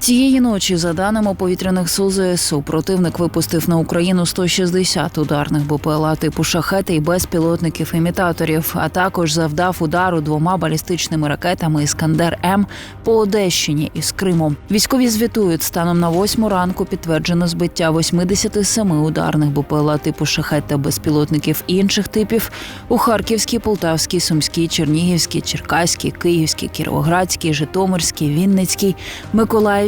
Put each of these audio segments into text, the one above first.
Цієї ночі, за даними повітряних сил ЗСУ, противник випустив на Україну 160 ударних БПЛА типу шахети і безпілотників імітаторів, а також завдав удару двома балістичними ракетами Іскандер М по Одещині із Криму. Військові звітують станом на восьму ранку підтверджено збиття 87 ударних БПЛА типу шахет та безпілотників інших типів у Харківській, Полтавській, Сумській, Чернігівській, Черкаській, Київській, Кіровоградській, Житомирській, Вінницькій, Миколаївській,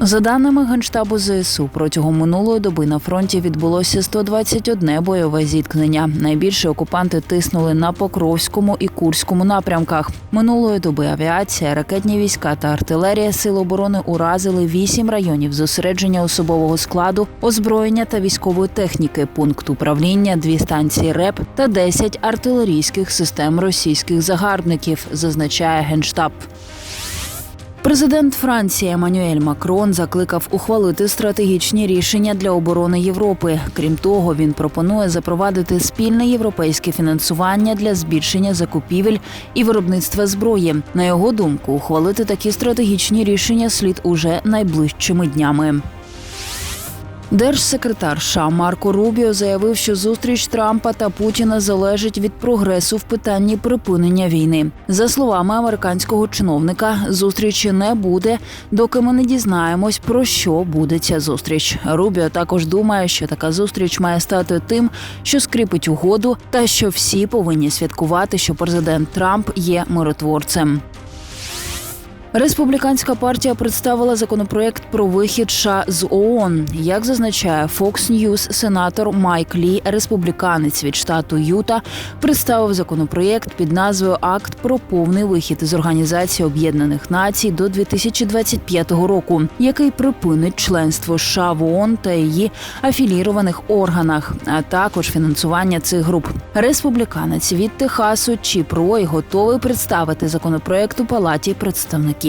За даними Генштабу ЗСУ, протягом минулої доби на фронті відбулося 121 бойове зіткнення. Найбільше окупанти тиснули на Покровському і Курському напрямках. Минулої доби авіація, ракетні війська та артилерія Сил оборони уразили вісім районів зосередження особового складу, озброєння та військової техніки, пункт управління, дві станції РЕП та 10 артилерійських систем російських загарбників, зазначає генштаб. Президент Франції Еммануель Макрон закликав ухвалити стратегічні рішення для оборони Європи. Крім того, він пропонує запровадити спільне європейське фінансування для збільшення закупівель і виробництва зброї. На його думку, ухвалити такі стратегічні рішення слід уже найближчими днями. Держсекретар США Марко Рубіо заявив, що зустріч Трампа та Путіна залежить від прогресу в питанні припинення війни. За словами американського чиновника, зустрічі не буде, доки ми не дізнаємось про що буде ця зустріч. Рубіо також думає, що така зустріч має стати тим, що скріпить угоду, та що всі повинні святкувати, що президент Трамп є миротворцем. Республіканська партія представила законопроект про вихід США з ООН. Як зазначає Fox News, сенатор Майк Лі, республіканець від штату Юта, представив законопроект під назвою Акт про повний вихід із Організації Об'єднаних Націй до 2025 року, який припинить членство США в ООН та її афілірованих органах, а також фінансування цих груп. Республіканець від Техасу Чіп Рой готовий представити законопроект у палаті представників.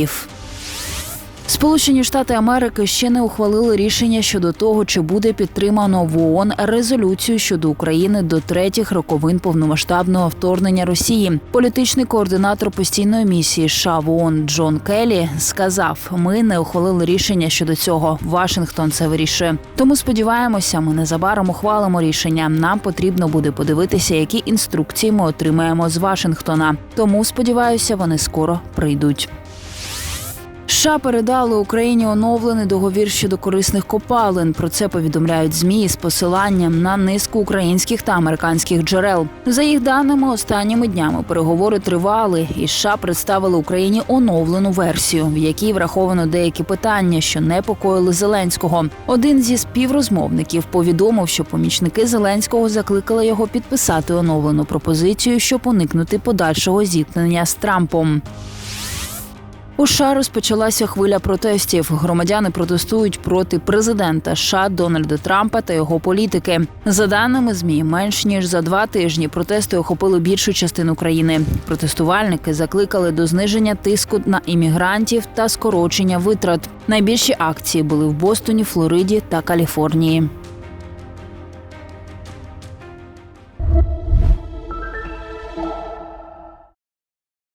Сполучені Штати Америки ще не ухвалили рішення щодо того, чи буде підтримано в ООН резолюцію щодо України до третіх роковин повномасштабного вторгнення Росії. Політичний координатор постійної місії США в ООН Джон Келлі сказав: ми не ухвалили рішення щодо цього. Вашингтон це вирішує. Тому сподіваємося, ми незабаром ухвалимо рішення. Нам потрібно буде подивитися, які інструкції ми отримаємо з Вашингтона. Тому сподіваюся, вони скоро прийдуть. США передали Україні оновлений договір щодо корисних копалин. Про це повідомляють змі з посиланням на низку українських та американських джерел. За їх даними, останніми днями переговори тривали, і США представили Україні оновлену версію, в якій враховано деякі питання, що непокоїли Зеленського. Один зі співрозмовників повідомив, що помічники Зеленського закликали його підписати оновлену пропозицію, щоб уникнути подальшого зіткнення з Трампом. У США розпочалася хвиля протестів. Громадяни протестують проти президента США Дональда Трампа та його політики. За даними змі, менш ніж за два тижні протести охопили більшу частину країни. Протестувальники закликали до зниження тиску на іммігрантів та скорочення витрат. Найбільші акції були в Бостоні, Флориді та Каліфорнії.